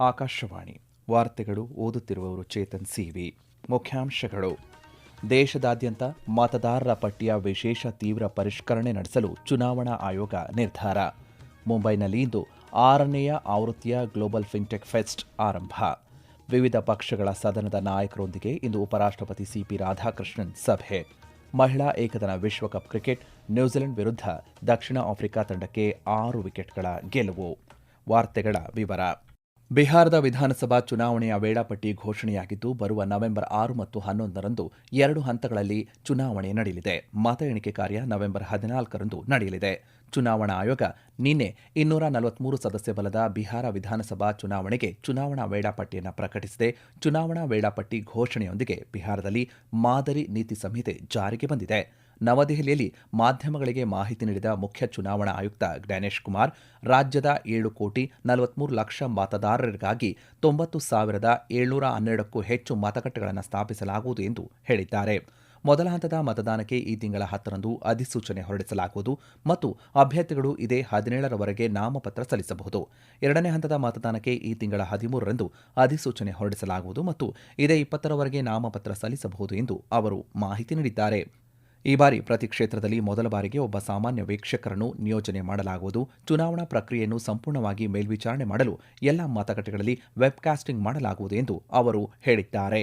ಆಕಾಶವಾಣಿ ವಾರ್ತೆಗಳು ಓದುತ್ತಿರುವವರು ಚೇತನ್ ಸಿವಿ. ಮುಖ್ಯಾಂಶಗಳು. ದೇಶದಾದ್ಯಂತ ಮತದಾರರ ಪಟ್ಟಿಯ ವಿಶೇಷ ತೀವ್ರ ಪರಿಷ್ಕರಣೆ ನಡೆಸಲು ಚುನಾವಣಾ ಆಯೋಗ ನಿರ್ಧಾರ. ಮುಂಬೈನಲ್ಲಿ ಇಂದು ಆರನೆಯ ಆವೃತ್ತಿಯ ಗ್ಲೋಬಲ್ ಫಿನ್ಟೆಕ್ ಫೆಸ್ಟ್ ಆರಂಭ. ವಿವಿಧ ಪಕ್ಷಗಳ ಸದನದ ನಾಯಕರೊಂದಿಗೆ ಇಂದು ಉಪರಾಷ್ಟ್ರಪತಿ ಸಿಪಿ ರಾಧಾಕೃಷ್ಣನ್ ಸಭೆ. ಮಹಿಳಾ ಏಕದಿನ ವಿಶ್ವಕಪ್ ಕ್ರಿಕೆಟ್ ನ್ಯೂಜಿಲೆಂಡ್ ವಿರುದ್ಧ ದಕ್ಷಿಣ ಆಫ್ರಿಕಾ ತಂಡಕ್ಕೆ ಆರು ವಿಕೆಟ್ಗಳ ಗೆಲುವು. ವಾರ್ತೆಗಳ ವಿವರ. ಬಿಹಾರದ ವಿಧಾನಸಭಾ ಚುನಾವಣೆಯ ವೇಳಾಪಟ್ಟಿ ಘೋಷಣೆಯಾಗಿದ್ದು, ಬರುವ ನವೆಂಬರ್ ಆರು ಮತ್ತು ಹನ್ನೊಂದರಂದು ಎರಡು ಹಂತಗಳಲ್ಲಿ ಚುನಾವಣೆ ನಡೆಯಲಿದೆ. ಮತ ಎಣಿಕೆ ಕಾರ್ಯ ನವೆಂಬರ್ ಹದಿನಾಲ್ಕರಂದು ನಡೆಯಲಿದೆ. ಚುನಾವಣಾ ಆಯೋಗ ನಿನ್ನೆ ಇನ್ನೂರ ನಲವತ್ಮೂರು ಸದಸ್ಯ ಬಲದ ಬಿಹಾರ ವಿಧಾನಸಭಾ ಚುನಾವಣೆಗೆ ಚುನಾವಣಾ ವೇಳಾಪಟ್ಟಿಯನ್ನು ಪ್ರಕಟಿಸಿದೆ. ಚುನಾವಣಾ ವೇಳಾಪಟ್ಟಿ ಘೋಷಣೆಯೊಂದಿಗೆ ಬಿಹಾರದಲ್ಲಿ ಮಾದರಿ ನೀತಿ ಸಂಹಿತೆ ಜಾರಿಗೆ ಬಂದಿದೆ. ನವದೆಹಲಿಯಲ್ಲಿ ಮಾಧ್ಯಮಗಳಿಗೆ ಮಾಹಿತಿ ನೀಡಿದ ಮುಖ್ಯ ಚುನಾವಣಾ ಆಯುಕ್ತ ಜ್ಞಾನೇಶ್ ಕುಮಾರ್, ರಾಜ್ಯದ ಏಳು ಕೋಟಿ ನಲವತ್ಮೂರು ಲಕ್ಷ ಮತದಾರರಿಗಾಗಿ ತೊಂಬತ್ತು ಸಾವಿರದ ಏಳ್ನೂರ ಹನ್ನೆರಡಕ್ಕೂ ಹೆಚ್ಚು ಮತಗಟ್ಟೆಗಳನ್ನು ಸ್ಥಾಪಿಸಲಾಗುವುದು ಎಂದು ಹೇಳಿದ್ದಾರೆ. ಮೊದಲ ಹಂತದ ಮತದಾನಕ್ಕೆ ಈ ತಿಂಗಳ ಹತ್ತರಂದು ಅಧಿಸೂಚನೆ ಹೊರಡಿಸಲಾಗುವುದು ಮತ್ತು ಅಭ್ಯರ್ಥಿಗಳು ಇದೇ ಹದಿನೇಳರವರೆಗೆ ನಾಮಪತ್ರ ಸಲ್ಲಿಸಬಹುದು. ಎರಡನೇ ಹಂತದ ಮತದಾನಕ್ಕೆ ಈ ತಿಂಗಳ ಹದಿಮೂರರಂದು ಅಧಿಸೂಚನೆ ಹೊರಡಿಸಲಾಗುವುದು ಮತ್ತು ಇದೇ ಇಪ್ಪತ್ತರವರೆಗೆ ನಾಮಪತ್ರ ಸಲ್ಲಿಸಬಹುದು ಎಂದು ಅವರು ಮಾಹಿತಿ ನೀಡಿದ್ದಾರೆ. ಈ ಬಾರಿ ಪ್ರತಿ ಕ್ಷೇತ್ರದಲ್ಲಿ ಮೊದಲ ಬಾರಿಗೆ ಒಬ್ಬ ಸಾಮಾನ್ಯ ವೀಕ್ಷಕರನ್ನು ನಿಯೋಜನೆ ಮಾಡಲಾಗುವುದು. ಚುನಾವಣಾ ಪ್ರಕ್ರಿಯೆಯನ್ನು ಸಂಪೂರ್ಣವಾಗಿ ಮೇಲ್ವಿಚಾರಣೆ ಮಾಡಲು ಎಲ್ಲ ಮತಗಟ್ಟೆಗಳಲ್ಲಿ ವೆಬ್ಕಾಸ್ಟಿಂಗ್ ಮಾಡಲಾಗುವುದು ಎಂದು ಅವರು ಹೇಳಿದ್ದಾರೆ.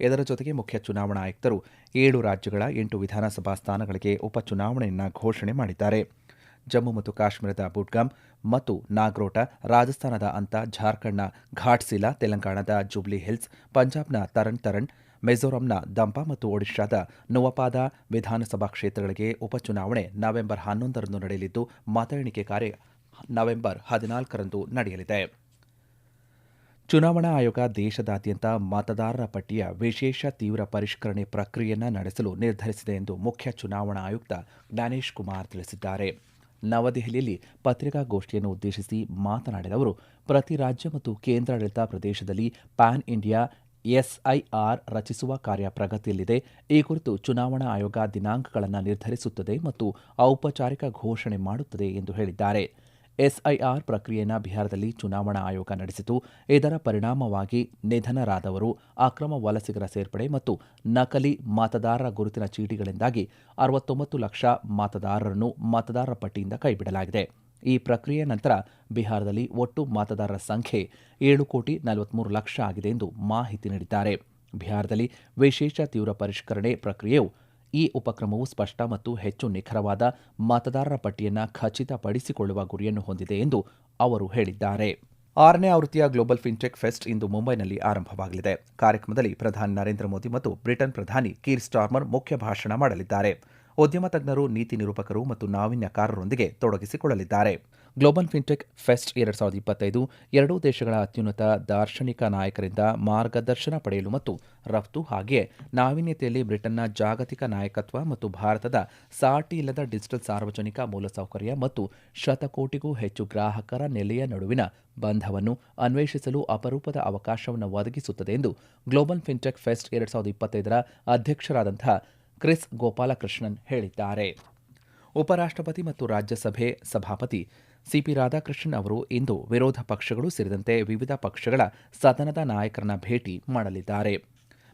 ಇದರ ಜೊತೆಗೆ ಮುಖ್ಯ ಚುನಾವಣಾ ಆಯುಕ್ತರು ಏಳು ರಾಜ್ಯಗಳ ಎಂಟು ವಿಧಾನಸಭಾ ಸ್ಥಾನಗಳಿಗೆ ಉಪಚುನಾವಣೆಯನ್ನು ಘೋಷಣೆ ಮಾಡಿದ್ದಾರೆ. ಜಮ್ಮು ಮತ್ತು ಕಾಶ್ಮೀರದ ಬುಡ್ಗಾಮ್ ಮತ್ತು ನಾಗ್ರೋಟ, ರಾಜಸ್ಥಾನದ ಅಂತ ಜಾರ್ಖಂಡ್ನ ಘಾಟ್ಸಿಲಾ, ತೆಲಂಗಾಣದ ಜುಬ್ಲಿ ಹಿಲ್ಸ್, ಪಂಜಾಬ್ನ ತರಣ್ ತರಣ್ ಮಿಜೋರಂನ ದಂಪಾ ಮತ್ತು ಒಡಿಶಾದ ನುವಪಾದ ವಿಧಾನಸಭಾ ಕ್ಷೇತ್ರಗಳಿಗೆ ಉಪಚುನಾವಣೆ ನವೆಂಬರ್ ಹನ್ನೊಂದರಂದು ನಡೆಯಲಿದ್ದು ಮತ ಎಣಿಕೆ ಕಾರ್ಯ ನವೆಂಬರ್ ಹದಿನಾಲ್ಕರಂದು ನಡೆಯಲಿದೆ. ಚುನಾವಣಾ ಆಯೋಗ ದೇಶದಾದ್ಯಂತ ಮತದಾರರ ಪಟ್ಟಿಯ ವಿಶೇಷ ತೀವ್ರ ಪರಿಷ್ಕರಣೆ ಪ್ರಕ್ರಿಯೆಯನ್ನು ನಡೆಸಲು ನಿರ್ಧರಿಸಿದೆ ಎಂದು ಮುಖ್ಯ ಚುನಾವಣಾ ಆಯುಕ್ತ ಜ್ಞಾನೇಶ್ ಕುಮಾರ್ ತಿಳಿಸಿದ್ದಾರೆ. ನವದೆಹಲಿಯಲ್ಲಿ ಪತ್ರಿಕಾಗೋಷ್ಠಿಯನ್ನು ಉದ್ದೇಶಿಸಿ ಮಾತನಾಡಿದ ಅವರು, ಪ್ರತಿ ರಾಜ್ಯ ಮತ್ತು ಕೇಂದ್ರಾಡಳಿತ ಪ್ರದೇಶದಲ್ಲಿ ಪ್ಯಾನ್ ಇಂಡಿಯಾ ಎಸ್ಐಆರ್ ರಚಿಸುವ ಕಾರ್ಯ ಪ್ರಗತಿಯಲ್ಲಿದೆ. ಈ ಕುರಿತು ಚುನಾವಣಾ ಆಯೋಗ ದಿನಾಂಕಗಳನ್ನು ನಿರ್ಧರಿಸುತ್ತದೆ ಮತ್ತು ಔಪಚಾರಿಕ ಘೋಷಣೆ ಮಾಡುತ್ತದೆ ಎಂದು ಹೇಳಿದ್ದಾರೆ. ಎಸ್ಐಆರ್ ಪ್ರಕ್ರಿಯೆಯನ್ನು ಬಿಹಾರದಲ್ಲಿ ಚುನಾವಣಾ ಆಯೋಗ ನಡೆಸಿತು. ಇದರ ಪರಿಣಾಮವಾಗಿ ನಿಧನರಾದವರು, ಅಕ್ರಮ ವಲಸಿಗರ ಸೇರ್ಪಡೆ ಮತ್ತು ನಕಲಿ ಮತದಾರರ ಗುರುತಿನ ಚೀಟಿಗಳಿಂದಾಗಿ ಅರವತ್ತೊಂಬತ್ತು ಲಕ್ಷ ಮತದಾರರನ್ನು ಮತದಾರರ ಪಟ್ಟಿಯಿಂದ ಕೈಬಿಡಲಾಗಿದೆ. ಈ ಪ್ರಕ್ರಿಯೆ ನಂತರ ಬಿಹಾರದಲ್ಲಿ ಒಟ್ಟು ಮತದಾರರ ಸಂಖ್ಯೆ ಏಳು ಕೋಟಿ ನಲವತ್ಮೂರು ಲಕ್ಷ ಆಗಿದೆ ಎಂದು ಮಾಹಿತಿ ನೀಡಿದ್ದಾರೆ. ಬಿಹಾರದಲ್ಲಿ ವಿಶೇಷ ತೀವ್ರ ಪರಿಷ್ಕರಣೆ ಪ್ರಕ್ರಿಯೆಯು ಈ ಉಪಕ್ರಮವು ಸ್ಪಷ್ಟ ಮತ್ತು ಹೆಚ್ಚು ನಿಖರವಾದ ಮತದಾರರ ಪಟ್ಟಿಯನ್ನು ಖಚಿತಪಡಿಸಿಕೊಳ್ಳುವ ಗುರಿಯನ್ನು ಹೊಂದಿದೆ ಎಂದು ಅವರು ಹೇಳಿದ್ದಾರೆ. ಆರನೇ ಆವೃತ್ತಿಯ ಗ್ಲೋಬಲ್ ಫಿನ್ಟೆಕ್ ಫೆಸ್ಟ್ ಇಂದು ಮುಂಬೈನಲ್ಲಿ ಆರಂಭವಾಗಲಿದೆ. ಕಾರ್ಯಕ್ರಮದಲ್ಲಿ ಪ್ರಧಾನಿ ನರೇಂದ್ರ ಮೋದಿ ಮತ್ತು ಬ್ರಿಟನ್ ಪ್ರಧಾನಿ ಕೀರ್ ಸ್ಟಾರ್ಮರ್ ಮುಖ್ಯ ಭಾಷಣ ಮಾಡಲಿದ್ದಾರೆ. ಉದ್ಯಮ ತಜ್ಞರು, ನೀತಿ ನಿರೂಪಕರು ಮತ್ತು ನಾವೀನ್ಯಕಾರರೊಂದಿಗೆ ತೊಡಗಿಸಿಕೊಳ್ಳಲಿದ್ದಾರೆ. ಗ್ಲೋಬಲ್ ಫಿನ್ಟೆಕ್ ಫೆಸ್ಟ್ ಎರಡ್ ಸಾವಿರದ ಇಪ್ಪತ್ತೈದು ಎರಡೂ ದೇಶಗಳ ಅತ್ಯುನ್ನತ ದಾರ್ಶನಿಕ ನಾಯಕರಿಂದ ಮಾರ್ಗದರ್ಶನ ಪಡೆಯಲು ಮತ್ತು ರಫ್ತು ಹಾಗೆಯೇ ನಾವೀನ್ಯತೆಯಲ್ಲಿ ಬ್ರಿಟನ್ನ ಜಾಗತಿಕ ನಾಯಕತ್ವ ಮತ್ತು ಭಾರತದ ಸಾಟಿ ಇಲ್ಲದ ಡಿಜಿಟಲ್ ಸಾರ್ವಜನಿಕ ಮೂಲಸೌಕರ್ಯ ಮತ್ತು ಶತಕೋಟಿಗೂ ಹೆಚ್ಚು ಗ್ರಾಹಕರ ನೆಲೆಯ ನಡುವಿನ ಬಂಧವನ್ನು ಅನ್ವೇಷಿಸಲು ಅಪರೂಪದ ಅವಕಾಶವನ್ನು ಒದಗಿಸುತ್ತದೆ ಎಂದು ಗ್ಲೋಬಲ್ ಫಿನ್ಟೆಕ್ ಫೆಸ್ಟ್ ಎರಡ್ ಸಾವಿರದ ಇಪ್ಪತ್ತೈದರ ಅಧ್ಯಕ್ಷರಾದಂತಹ ಕ್ರಿಸ್ ಗೋಪಾಲಕೃಷ್ಣನ್ ಹೇಳಿದ್ದಾರೆ. ಉಪರಾಷ್ಟ್ರಪತಿ ಮತ್ತು ರಾಜ್ಯಸಭೆ ಸಭಾಪತಿ ಸಿಪಿ ರಾಧಾಕೃಷ್ಣನ್ ಅವರು ಇಂದು ವಿರೋಧ ಪಕ್ಷಗಳು ಸೇರಿದಂತೆ ವಿವಿಧ ಪಕ್ಷಗಳ ಸದನದ ನಾಯಕರನ್ನ ಭೇಟಿ ಮಾಡಲಿದ್ದಾರೆ.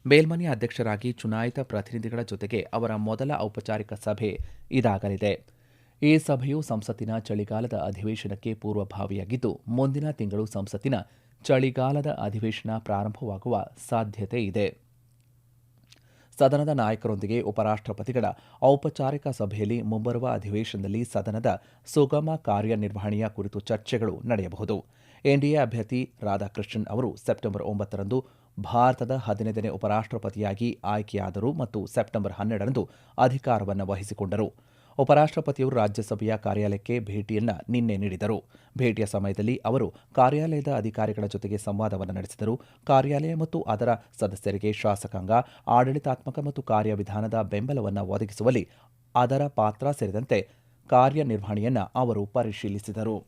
ಮೇಲ್ಮನೆಯ ಅಧ್ಯಕ್ಷರಾಗಿ ಚುನಾಯಿತ ಪ್ರತಿನಿಧಿಗಳ ಜೊತೆಗೆ ಅವರ ಮೊದಲ ಔಪಚಾರಿಕ ಸಭೆ ಇದಾಗಲಿದೆ. ಈ ಸಭೆಯು ಸಂಸತ್ತಿನ ಚಳಿಗಾಲದ ಅಧಿವೇಶನಕ್ಕೆ ಪೂರ್ವಭಾವಿಯಾಗಿದ್ದು, ಮುಂದಿನ ತಿಂಗಳು ಸಂಸತ್ತಿನ ಚಳಿಗಾಲದ ಅಧಿವೇಶನ ಪ್ರಾರಂಭವಾಗುವ ಸಾಧ್ಯತೆ ಇದೆ. ಸದನದ ನಾಯಕರೊಂದಿಗೆ ಉಪರಾಷ್ಟ್ರಪತಿಗಳ ಔಪಚಾರಿಕ ಸಭೆಯಲ್ಲಿ ಮುಂಬರುವ ಅಧಿವೇಶನದಲ್ಲಿ ಸದನದ ಸುಗಮ ಕಾರ್ಯನಿರ್ವಹಣೆಯ ಕುರಿತು ಚರ್ಚೆಗಳು ನಡೆಯಬಹುದು. ಎನ್ಡಿಎ ಅಭ್ಯರ್ಥಿ ರಾಧಾಕೃಷ್ಣನ್ ಅವರು ಸೆಪ್ಟೆಂಬರ್ ಒಂಬತ್ತರಂದು ಭಾರತದ ಹದಿನೈದನೇ ಉಪರಾಷ್ಟ್ರಪತಿಯಾಗಿ ಆಯ್ಕೆಯಾದರು ಮತ್ತು ಸೆಪ್ಟೆಂಬರ್ ಹನ್ನೆರಡರಂದು ಅಧಿಕಾರವನ್ನು ವಹಿಸಿಕೊಂಡರು. ಉಪರಾಷ್ಟ್ರಪತಿಯವರು ರಾಜ್ಯಸಭೆಯ ಕಾರ್ಯಾಲಯಕ್ಕೆ ಭೇಟಿಯನ್ನ ನಿನ್ನೆ ನೀಡಿದರು. ಭೇಟಿಯ ಸಮಯದಲ್ಲಿ ಅವರು ಕಾರ್ಯಾಲಯದ ಅಧಿಕಾರಿಗಳ ಜೊತೆಗೆ ಸಂವಾದವನ್ನು ನಡೆಸಿದರು. ಕಾರ್ಯಾಲಯ ಮತ್ತು ಅದರ ಸದಸ್ಯರಿಗೆ ಶಾಸಕಾಂಗ, ಆಡಳಿತಾತ್ಮಕ ಮತ್ತು ಕಾರ್ಯವಿಧಾನದ ಬೆಂಬಲವನ್ನು ಒದಗಿಸುವಲ್ಲಿ ಅದರ ಪಾತ್ರ ಸೇರಿದಂತೆ ಕಾರ್ಯನಿರ್ವಹಣೆಯನ್ನು ಅವರು ಪರಿಶೀಲಿಸಿದರು.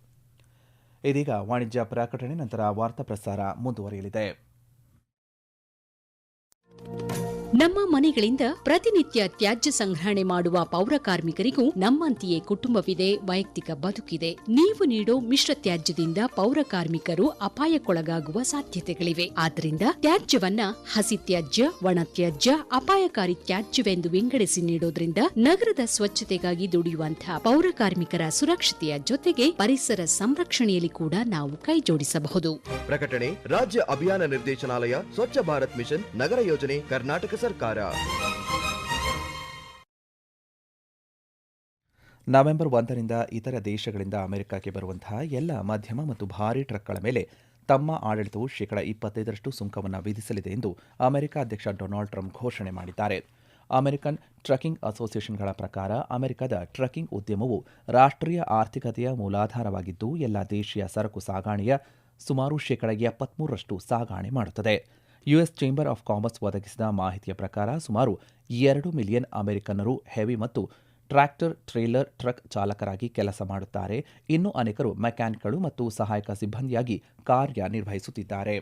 ಇದೀಗ ವಾಣಿಜ್ಯ ಪ್ರಕಟಣೆ, ನಂತರ ವಾರ್ತಾ ಪ್ರಸಾರ ಮುಂದುವರಿಯಲಿದೆ. ನಮ್ಮ ಮನೆಗಳಿಂದ ಪ್ರತಿನಿತ್ಯ ತ್ಯಾಜ್ಯ ಸಂಗ್ರಹಣೆ ಮಾಡುವ ಪೌರ ಕಾರ್ಮಿಕರಿಗೂ ನಮ್ಮಂತೆಯೇ ಕುಟುಂಬವಿದೆ, ವೈಯಕ್ತಿಕ ಬದುಕಿದೆ. ನೀವು ನೀಡೋ ಮಿಶ್ರ ತ್ಯಾಜ್ಯದಿಂದ ಪೌರ ಕಾರ್ಮಿಕರು ಅಪಾಯಕ್ಕೊಳಗಾಗುವ ಸಾಧ್ಯತೆಗಳಿವೆ. ಆದ್ದರಿಂದ ತ್ಯಾಜ್ಯವನ್ನ ಹಸಿ ತ್ಯಾಜ್ಯ, ಒಣ ತ್ಯಾಜ್ಯ, ಅಪಾಯಕಾರಿ ತ್ಯಾಜ್ಯವೆಂದು ವಿಂಗಡಿಸಿ ನೀಡೋದ್ರಿಂದ ನಗರದ ಸ್ವಚ್ಛತೆಗಾಗಿ ದುಡಿಯುವಂತಹ ಪೌರ ಕಾರ್ಮಿಕರ ಸುರಕ್ಷತೆಯ ಜೊತೆಗೆ ಪರಿಸರ ಸಂರಕ್ಷಣೆಯಲ್ಲಿ ಕೂಡ ನಾವು ಕೈಜೋಡಿಸಬಹುದು. ಪ್ರಕಟಣೆ, ರಾಜ್ಯ ಅಭಿಯಾನ ನಿರ್ದೇಶನಾಲಯ, ಸ್ವಚ್ಛ ಭಾರತ್ ಮಿಷನ್, ನಗರ ಯೋಜನೆ, ಕರ್ನಾಟಕ ಸರ್ಕಾರ. ನವೆಂಬರ್ ಒಂದರಿಂದ ಇತರ ದೇಶಗಳಿಂದ ಅಮೆರಿಕಕ್ಕೆ ಬರುವಂತಹ ಎಲ್ಲ ಮಧ್ಯಮ ಮತ್ತು ಭಾರೀ ಟ್ರಕ್ಗಳ ಮೇಲೆ ತಮ್ಮ ಆಡಳಿತವು ಶೇಕಡ ಇಪ್ಪತ್ತೈದರಷ್ಟು ಸುಂಕವನ್ನು ವಿಧಿಸಲಿದೆ ಎಂದು ಅಮೆರಿಕ ಅಧ್ಯಕ್ಷ ಡೊನಾಲ್ಡ್ ಟ್ರಂಪ್ ಘೋಷಣೆ ಮಾಡಿದ್ದಾರೆ. ಅಮೆರಿಕನ್ ಟ್ರಕ್ಕಿಂಗ್ ಅಸೋಸಿಯೇಷನ್ಗಳ ಪ್ರಕಾರ ಅಮೆರಿಕದ ಟ್ರಕ್ಕಿಂಗ್ ಉದ್ಯಮವು ರಾಷ್ಟ್ರೀಯ ಆರ್ಥಿಕತೆಯ ಮೂಲಾಧಾರವಾಗಿದ್ದು, ಎಲ್ಲ ದೇಶೀಯ ಸರಕು ಸಾಗಾಣೆಯ ಸುಮಾರು ಶೇಕಡ ಎಪ್ಪತ್ಮೂರರಷ್ಟು ಸಾಗಾಣೆ ಮಾಡುತ್ತದೆ. ಯುಎಸ್ ಚೇಂಬರ್ ಆಫ್ ಕಾಮರ್ಸ್ ಒದಗಿಸಿದ ಮಾಹಿತಿಯ ಪ್ರಕಾರ ಸುಮಾರು ಎರಡು ಮಿಲಿಯನ್ ಅಮೆರಿಕನ್ನರು ಹೆವಿ ಮತ್ತು ಟ್ರ್ಯಾಕ್ಟರ್, ಟ್ರೇಲರ್, ಟ್ರಕ್ ಚಾಲಕರಾಗಿ ಕೆಲಸ ಮಾಡುತ್ತಾರೆ. ಇನ್ನು ಅನೇಕರು ಮೆಕ್ಯಾನಿಕ್ಗಳು ಮತ್ತು ಸಹಾಯಕ ಸಿಬ್ಬಂದಿಯಾಗಿ ಕಾರ್ಯನಿರ್ವಹಿಸುತ್ತಿದ್ದಾರೆ.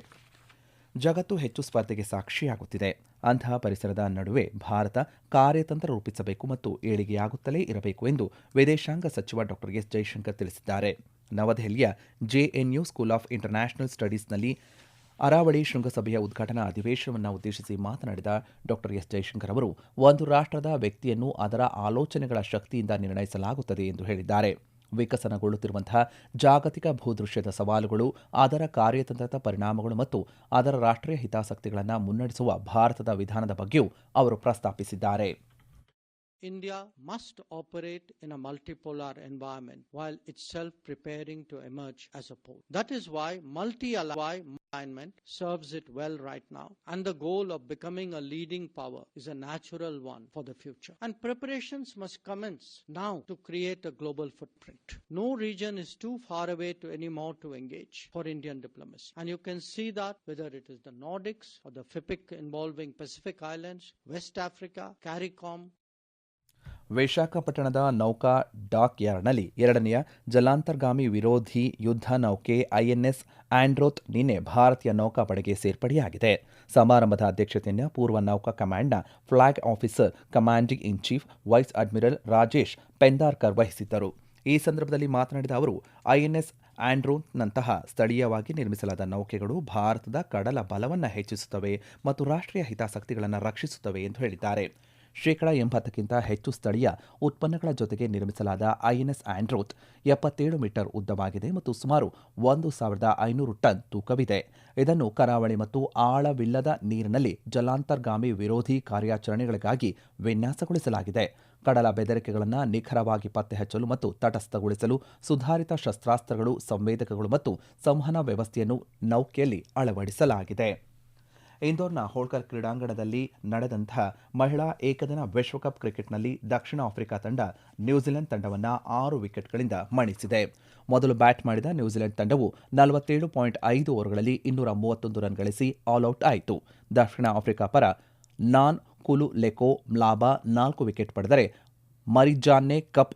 ಜಗತ್ತು ಹೆಚ್ಚು ಸ್ಪರ್ಧೆಗೆ ಸಾಕ್ಷಿಯಾಗುತ್ತಿದೆ. ಅಂತಹ ಪರಿಸರದ ನಡುವೆ ಭಾರತ ಕಾರ್ಯತಂತ್ರ ರೂಪಿಸಬೇಕು ಮತ್ತು ಏಳಿಗೆಯಾಗುತ್ತಲೇ ಇರಬೇಕು ಎಂದು ವಿದೇಶಾಂಗ ಸಚಿವ ಡಾ. ಎಸ್. ಜೈಶಂಕರ್ ತಿಳಿಸಿದ್ದಾರೆ. ನವದೆಹಲಿಯ ಜೆಎನ್ಯು ಸ್ಕೂಲ್ ಆಫ್ ಇಂಟರ್ನ್ಯಾಷನಲ್ ಸ್ಟಡೀಸ್ನಲ್ಲಿ ಅರಾವಳಿ ಶೃಂಗಸಭೆಯ ಉದ್ಘಾಟನಾ ಅಧಿವೇಶನವನ್ನು ಉದ್ದೇಶಿಸಿ ಮಾತನಾಡಿದ ಡಾ ಎಸ್ ಜೈಶಂಕರ್ ಅವರು, ಒಂದು ರಾಷ್ಟ್ರದ ವ್ಯಕ್ತಿಯನ್ನು ಅದರ ಆಲೋಚನೆಗಳ ಶಕ್ತಿಯಿಂದ ನಿರ್ಣಯಿಸಲಾಗುತ್ತದೆ ಎಂದು ಹೇಳಿದ್ದಾರೆ ವಿಕಸನಗೊಳ್ಳುತ್ತಿರುವಂತಹ ಜಾಗತಿಕ ಭೂದೃಶ್ಯದ ಸವಾಲುಗಳು, ಅದರ ಕಾರ್ಯತಂತ್ರದ ಪರಿಣಾಮಗಳು ಮತ್ತು ಅದರ ರಾಷ್ಟ್ರೀಯ ಹಿತಾಸಕ್ತಿಗಳನ್ನು ಮುನ್ನಡೆಸುವ ಭಾರತದ ವಿಧಾನದ ಬಗ್ಗೆಯೂ ಅವರು ಪ್ರಸ್ತಾಪಿಸಿದ್ದಾರೆ India must operate in a multipolar environment while itself preparing to emerge as a pole. That is why serves it well right now, and the goal of becoming a leading power is a natural one for the future. And preparations must commence now to create a global footprint. No region is too far away to anymore to engage for Indian diplomacy, and you can see that whether it is the Nordics or the FIPIC involving Pacific Islands, West Africa, CARICOM, ವಿಶಾಖಪಟ್ಟಣದ ನೌಕಾ dock ಯಾರ್ಡ್ನಲ್ಲಿ ಎರಡನೆಯ ಜಲಾಂತರ್ಗಾಮಿ ವಿರೋಧಿ ಯುದ್ಧ ನೌಕೆ INS Androth ನಿನ್ನೆ ಭಾರತೀಯ ನೌಕಾಪಡೆಗೆ ಸೇರ್ಪಡೆಯಾಗಿದೆ. ಸಮಾರಂಭದ ಅಧ್ಯಕ್ಷತೆಯನ್ನು ಪೂರ್ವ ನೌಕಾ ಕಮಾಂಡ್ನ flag officer commanding in chief vice admiral Rajesh Pendarkar ವಹಿಸಿದ್ದರು. ಈ ಸಂದರ್ಭದಲ್ಲಿ ಮಾತನಾಡಿದ ಅವರು, ಐಎನ್ಎಸ್ ಆಂಡ್ರೋನ್ನಂತಹ ಸ್ಥಳೀಯವಾಗಿ ನಿರ್ಮಿಸಲಾದ ನೌಕೆಗಳು ಭಾರತದ ಕಡಲ ಬಲವನ್ನು ಹೆಚ್ಚಿಸುತ್ತವೆ ಮತ್ತು ರಾಷ್ಟ್ರೀಯ ಹಿತಾಸಕ್ತಿಗಳನ್ನು ರಕ್ಷಿಸುತ್ತವೆ ಎಂದು ಹೇಳಿದ್ದಾರೆ. ಶೇಕಡ ಎಂಬತ್ತಕ್ಕಿಂತ ಹೆಚ್ಚು ಸ್ಥಳೀಯ ಉತ್ಪನ್ನಗಳ ಜೊತೆಗೆ ನಿರ್ಮಿಸಲಾದ ಐಎನ್ಎಸ್ ಆಂಡ್ರೋತ್ ಎಪ್ಪತ್ತೇಳು ಮೀಟರ್ ಉದ್ದವಾಗಿದೆ ಮತ್ತು ಸುಮಾರು ಒಂದು ಸಾವಿರದ ಐನೂರು ಟನ್ ತೂಕವಿದೆ. ಇದನ್ನು ಕರಾವಳಿ ಮತ್ತು ಆಳವಿಲ್ಲದ ನೀರಿನಲ್ಲಿ ಜಲಾಂತರ್ಗಾಮಿ ವಿರೋಧಿ ಕಾರ್ಯಾಚರಣೆಗಳಿಗಾಗಿ ವಿನ್ಯಾಸಗೊಳಿಸಲಾಗಿದೆ. ಕಡಲ ಬೆದರಿಕೆಗಳನ್ನು ನಿಖರವಾಗಿ ಪತ್ತೆಹಚ್ಚಲು ಮತ್ತು ತಟಸ್ಥಗೊಳಿಸಲು ಸುಧಾರಿತ ಶಸ್ತ್ರಾಸ್ತ್ರಗಳು, ಸಂವೇದಕಗಳು ಮತ್ತು ಸಂವಹನ ವ್ಯವಸ್ಥೆಯನ್ನು ನೌಕೆಯಲ್ಲಿ ಅಳವಡಿಸಲಾಗಿದೆ. ಇಂದೋರ್ನ ಹೋಳ್ಕರ್ ಕ್ರೀಡಾಂಗಣದಲ್ಲಿ ನಡೆದಂತಹ ಮಹಿಳಾ ಏಕದಿನ ವಿಶ್ವಕಪ್ ಕ್ರಿಕೆಟ್ನಲ್ಲಿ ದಕ್ಷಿಣ ಆಫ್ರಿಕಾ ತಂಡ ನ್ಯೂಜಿಲೆಂಡ್ ತಂಡವನ್ನು ಆರು ವಿಕೆಟ್ಗಳಿಂದ ಮಣಿಸಿದೆ. ಮೊದಲು ಬ್ಯಾಟ್ ಮಾಡಿದ ನ್ಯೂಜಿಲೆಂಡ್ ತಂಡವು ನಲವತ್ತೇಳು ಪಾಯಿಂಟ್ ಐದು ಓವರ್ಗಳಲ್ಲಿ ಇನ್ನೂರ ಮೂವತ್ತೊಂದು ರನ್ ಗಳಿಸಿ ಆಲ್ಔಟ್ ಆಯಿತು. ದಕ್ಷಿಣ ಆಫ್ರಿಕಾ ಪರ ನಾನ್, ಕುಲು, ಲೆಕೋ, ಮ್ಲಾಬಾ ನಾಲ್ಕು ವಿಕೆಟ್ ಪಡೆದರೆ Marizanne Kapp,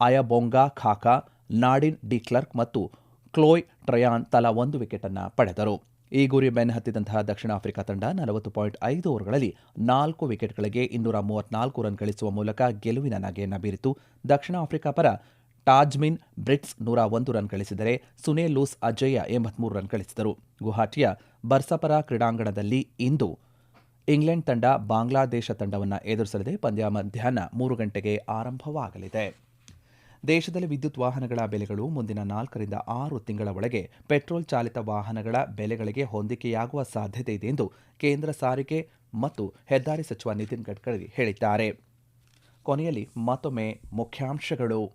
Ayabonga Khaka, Nadine de Klerk ಮತ್ತು ಕ್ಲೋಯ್ ಟ್ರಯಾನ್ ತಲಾ ಒಂದು ವಿಕೆಟನ್ನು ಪಡೆದರು. ಈ ಗುರಿ ಬೆನ್ನಹತ್ತಿದಂತಹ ದಕ್ಷಿಣ ಆಫ್ರಿಕಾ ತಂಡ ನಲವತ್ತು ಪಾಯಿಂಟ್ ಐದು ಓವರ್ಗಳಲ್ಲಿ ನಾಲ್ಕು ವಿಕೆಟ್ಗಳಿಗೆ ಇನ್ನೂರ ಮೂವತ್ನಾಲ್ಕು ರನ್ ಗಳಿಸುವ ಮೂಲಕ ಗೆಲುವಿನ ನಗೆಯನ್ನು ಬೀರಿತು. ದಕ್ಷಿಣ ಆಫ್ರಿಕಾ ಪರ ಟಾಜ್ಮಿನ್ ಬ್ರಿಟ್ಸ್ ನೂರ ಒಂದು ರನ್ ಗಳಿಸಿದರೆ ಸುನೇ ಲೂಸ್ ಅಜಯ್ಯ ಎಂಬತ್ಮೂರು ರನ್ ಗಳಿಸಿದರು. ಗುವಾಹಟಿಯ ಬರ್ಸಪರ ಕ್ರೀಡಾಂಗಣದಲ್ಲಿ ಇಂದು ಇಂಗ್ಲೆಂಡ್ ತಂಡ ಬಾಂಗ್ಲಾದೇಶ ತಂಡವನ್ನು ಎದುರಿಸಲಿದೆ. ಪಂದ್ಯ ಮಧ್ಯಾಹ್ನ ಮೂರು ಗಂಟೆಗೆ ಆರಂಭವಾಗಲಿದೆ. ದೇಶದಲ್ಲಿ ವಿದ್ಯುತ್ ವಾಹನಗಳ ಬೆಲೆಗಳು ಮುಂದಿನ ನಾಲ್ಕರಿಂದ ಆರು ತಿಂಗಳ ಒಳಗೆ ಪೆಟ್ರೋಲ್ ಚಾಲಿತ ವಾಹನಗಳ ಬೆಲೆಗಳಿಗೆ ಹೊಂದಿಕೆಯಾಗುವ ಸಾಧ್ಯತೆ ಇದೆ ಎಂದು ಕೇಂದ್ರ ಸಾರಿಗೆ ಮತ್ತು ಹೆದ್ದಾರಿ ಸಚಿವ ನಿತಿನ್ ಗಡ್ಕರಿ ಹೇಳಿದ್ದಾರೆ. ಕೊನೆಯಲ್ಲಿ ಮತ್ತೊಮ್ಮೆ ಮುಖ್ಯಾಂಶಗಳು.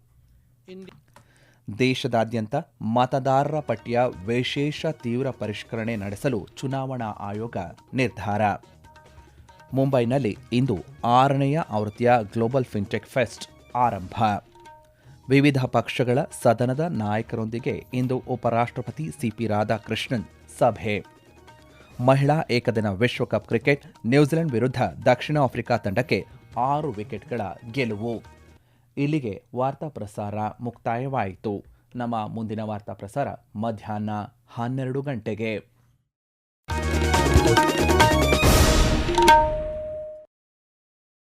ದೇಶದಾದ್ಯಂತ ಮತದಾರರ ಪಟ್ಟಿಯ ವಿಶೇಷ ತೀವ್ರ ಪರಿಷ್ಕರಣೆ ನಡೆಸಲು ಚುನಾವಣಾ ಆಯೋಗ ನಿರ್ಧಾರ. ಮುಂಬೈನಲ್ಲಿ ಇಂದು ಆರನೆಯ ಆವೃತ್ತಿಯ ಗ್ಲೋಬಲ್ ಫಿನ್ಟೆಕ್ ಫೆಸ್ಟ್ ಆರಂಭ. ವಿವಿಧ ಪಕ್ಷಗಳ ಸದನದ ನಾಯಕರೊಂದಿಗೆ ಇಂದು ಉಪರಾಷ್ಟ್ರಪತಿ ಸಿಪಿ ರಾಧಾಕೃಷ್ಣನ್ ಸಭೆ. ಮಹಿಳಾ ಏಕದಿನ ವಿಶ್ವಕಪ್ ಕ್ರಿಕೆಟ್, ನ್ಯೂಜಿಲೆಂಡ್ ವಿರುದ್ಧ ದಕ್ಷಿಣ ಆಫ್ರಿಕಾ ತಂಡಕ್ಕೆ ಆರು ವಿಕೆಟ್ಗಳ ಗೆಲುವು. ಇಲ್ಲಿಗೆ ವಾರ್ತಾ ಪ್ರಸಾರ ಮುಕ್ತಾಯವಾಯಿತು. ನಮ್ಮ ಮುಂದಿನ ವಾರ್ತಾ ಪ್ರಸಾರ ಮಧ್ಯಾಹ್ನ ಹನ್ನೆರಡು ಗಂಟೆಗೆ.